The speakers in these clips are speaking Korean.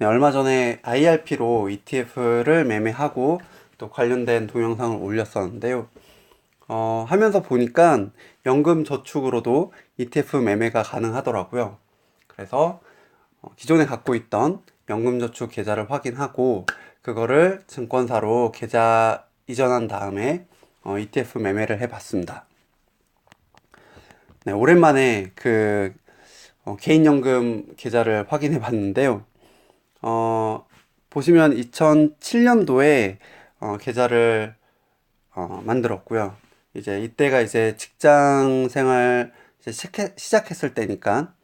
네, 얼마 전에 IRP로 ETF를 매매하고 또 관련된 동영상을 올렸었는데요. 어, 하면서 보니까 연금 저축으로도 ETF 매매가 가능하더라고요. 그래서 어, 기존에 갖고 있던 연금 저축 계좌를 확인하고 그거를 증권사로 계좌 이전한 다음에 어, ETF 매매를 해봤습니다. 네, 오랜만에 그 어, 개인연금 계좌를 확인해 봤는데요. 어, 보시면 2007년도에 어, 계좌를 어, 만들었고요. 이제 이때가 이제 직장 생활 시작했을 때니까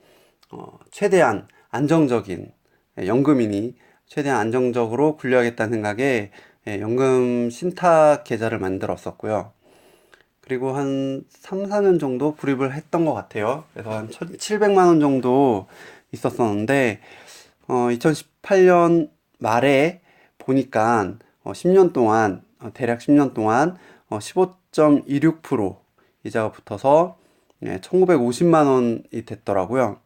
어, 최대한 안정적인 예, 연금이니 최대한 안정적으로 굴려야겠다는 생각에 예, 연금 신탁 계좌를 만들었었고요. 그리고 한 3, 4년 정도 불입을 했던 것 같아요. 그래서 한 1,700만 원 정도 있었었는데, 어, 2018년 말에 보니까 어, 10년 동안, 어, 대략 10년 동안 어, 15.26% 이자가 붙어서 예, 1,950만 원이 됐더라고요.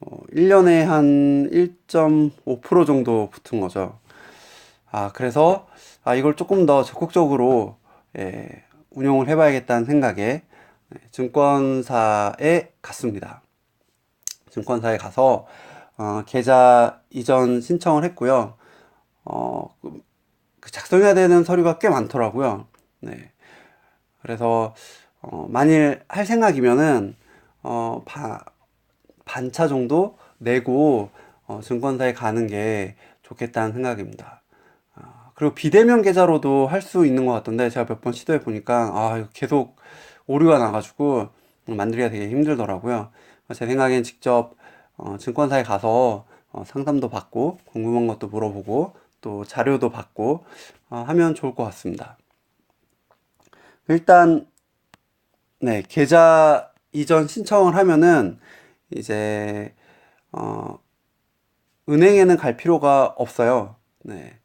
어, 1년에 한 1.5% 정도 붙은 거죠. 아, 그래서, 아, 이걸 조금 더 적극적으로, 예, 운용을 해봐야겠다는 생각에 네, 증권사에 갔습니다. 증권사에 가서, 어, 계좌 이전 신청을 했고요. 어, 그- 그 작성해야 되는 서류가 꽤 많더라고요. 네. 그래서, 어, 만일 할 생각이면은, 어, 바, 반차 정도 내고 어, 증권사에 가는 게 좋겠다는 생각입니다. 아, 그리고 비대면 계좌로도 할 수 있는 것 같던데 제가 몇 번 시도해 보니까 아, 계속 오류가 나가지고 만들기가 되게 힘들더라고요. 제 생각엔 직접 어, 증권사에 가서 어, 상담도 받고 궁금한 것도 물어보고 또 자료도 받고 어, 하면 좋을 것 같습니다. 일단 네, 계좌 이전 신청을 하면은 이제 어, 은행에는 갈 필요가 없어요. 네.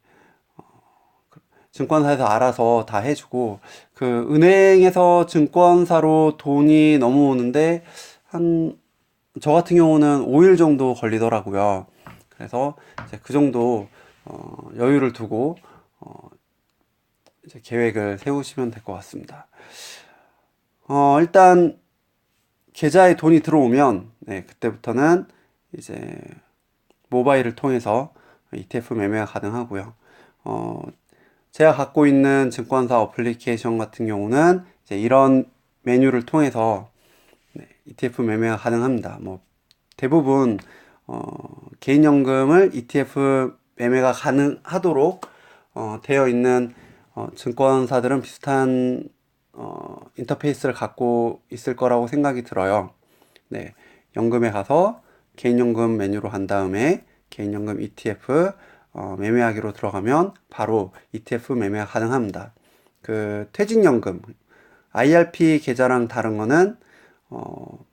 증권사에서 알아서 다 해주고 그 은행에서 증권사로 돈이 넘어오는데 한 저 같은 경우는 5일 정도 걸리더라고요. 그래서 그 정도 어, 여유를 두고 어, 이제 계획을 세우시면 될 것 같습니다. 어, 일단 계좌에 돈이 들어오면 네, 그때부터는 이제 모바일을 통해서 ETF 매매가 가능하고요. 어, 제가 갖고 있는 증권사 어플리케이션 같은 경우는 이제 이런 메뉴를 통해서 네, ETF 매매가 가능합니다. 뭐 대부분 어, 개인연금을 ETF 매매가 가능하도록 어, 되어 있는 어, 증권사들은 비슷한 어, 인터페이스를 갖고 있을 거라고 생각이 들어요. 네, 연금에 가서 개인연금 메뉴로 한 다음에 개인연금 ETF 어, 매매하기로 들어가면 바로 ETF 매매가 가능합니다. 그 퇴직연금 IRP 계좌랑 다른 거는 어,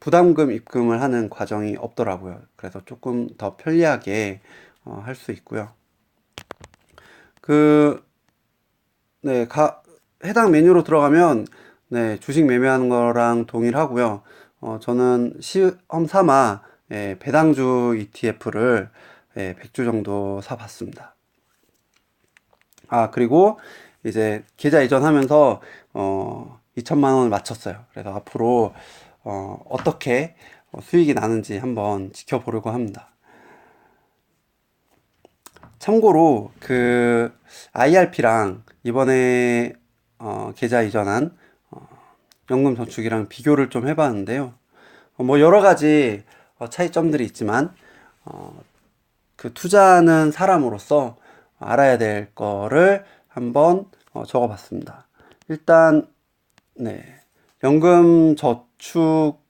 부담금 입금을 하는 과정이 없더라고요. 그래서 조금 더 편리하게 어, 할 수 있고요. 그, 네, 가, 해당 메뉴로 들어가면 네, 주식 매매하는 거랑 동일하고요. 어, 저는 시험 삼아 예, 배당주 ETF를 예, 100주 정도 사봤습니다. 아, 그리고 이제 계좌 이전하면서 어, 2천만 원을 맞췄어요. 그래서 앞으로 어, 어떻게 어, 수익이 나는지 한번 지켜보려고 합니다. 참고로 그 IRP랑 이번에 어, 계좌 이전한 어, 연금 저축이랑 비교를 좀 해봤는데요. 어, 뭐 여러 가지 어, 차이점들이 있지만 어, 그 투자하는 사람으로서 알아야 될 거를 한번 어, 적어봤습니다. 일단 네 연금 저축은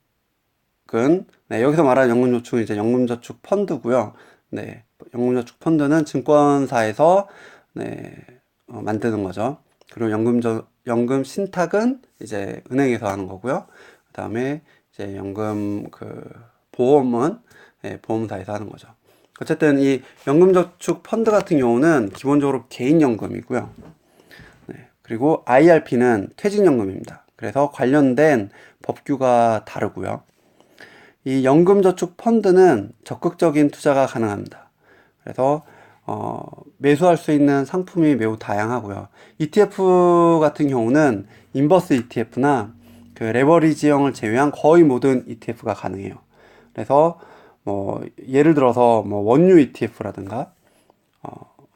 네, 여기서 말하는 연금 저축은 이제 연금 저축 펀드고요. 네 연금 저축 펀드는 증권사에서 네 어, 만드는 거죠. 그리고 연금 저 연금 신탁은 이제 은행에서 하는 거고요. 그다음에 이제 연금 그 보험은 예, 보험사에서 하는 거죠. 어쨌든 이 연금저축 펀드 같은 경우는 기본적으로 개인연금이고요. 네, 그리고 IRP는 퇴직연금입니다. 그래서 관련된 법규가 다르고요. 이 연금저축 펀드는 적극적인 투자가 가능합니다. 그래서 어, 매수할 수 있는 상품이 매우 다양하고요. ETF 같은 경우는 인버스 ETF나 그 레버리지형을 제외한 거의 모든 ETF가 가능해요. 그래서 뭐 예를 들어서 뭐 원유 ETF라든가 어,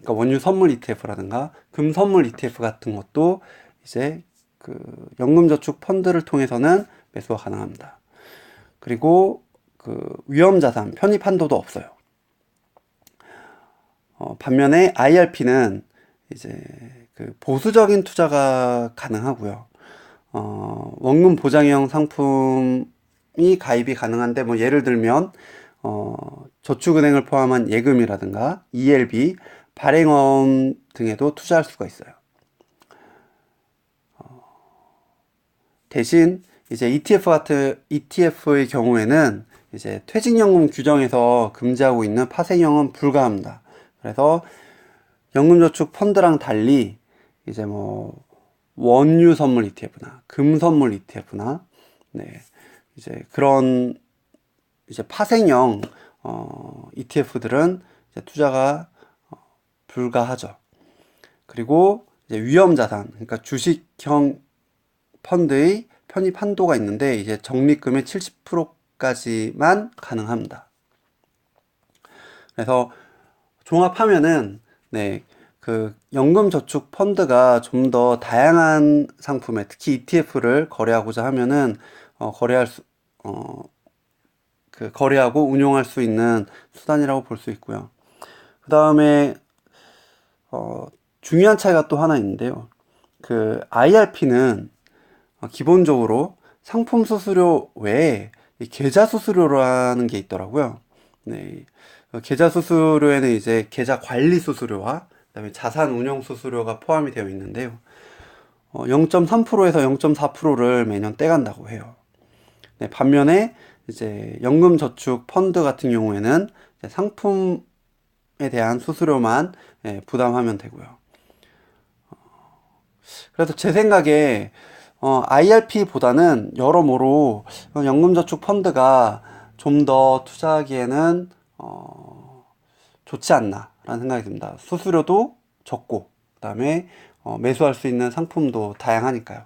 그러니까 원유 선물 ETF라든가 금 선물 ETF 같은 것도 이제 그 연금저축 펀드를 통해서는 매수가 가능합니다. 그리고 그 위험 자산 편입 한도도 없어요. 어, 반면에 IRP는 이제 그 보수적인 투자가 가능하고요. 어, 원금 보장형 상품이 가입이 가능한데 뭐 예를 들면 어, 저축은행을 포함한 예금이라든가 ELB, 발행어음 등에도 투자할 수가 있어요. 어, 대신 이제 ETF 같은 ETF의 경우에는 이제 퇴직연금 규정에서 금지하고 있는 파생형은 불가합니다. 그래서 연금저축 펀드랑 달리 이제 뭐 원유 선물 ETF나 금 선물 ETF나 네 이제 그런 이제 파생형 어, ETF들은 이제 투자가 어, 불가하죠. 그리고 이제 위험 자산 그러니까 주식형 펀드의 편입 한도가 있는데 이제 적립금의 70%까지만 가능합니다. 그래서 종합하면은 네, 그 연금 저축 펀드가 좀 더 다양한 상품에 특히 ETF를 거래하고자 하면은 어, 거래할 수, 어, 그 거래하고 운용할 수 있는 수단이라고 볼 수 있고요. 그 다음에 어, 중요한 차이가 또 하나 있는데요. 그 IRP는 어, 기본적으로 상품 수수료 외에 계좌 수수료라는 게 있더라고요. 네. 어, 계좌 수수료에는 이제 계좌 관리 수수료와 그다음에 자산 운용 수수료가 포함이 되어 있는데요. 어, 0.3%에서 0.4%를 매년 떼간다고 해요. 네, 반면에 이제 연금 저축 펀드 같은 경우에는 상품 에 대한 수수료만 예, 부담하면 되고요. 어, 그래서 제 생각에 어, IRP보다는 여러모로 연금저축 펀드가 좀 더 투자하기에는 어, 좋지 않나라는 생각이 듭니다. 수수료도 적고, 그 다음에 어, 매수할 수 있는 상품도 다양하니까요.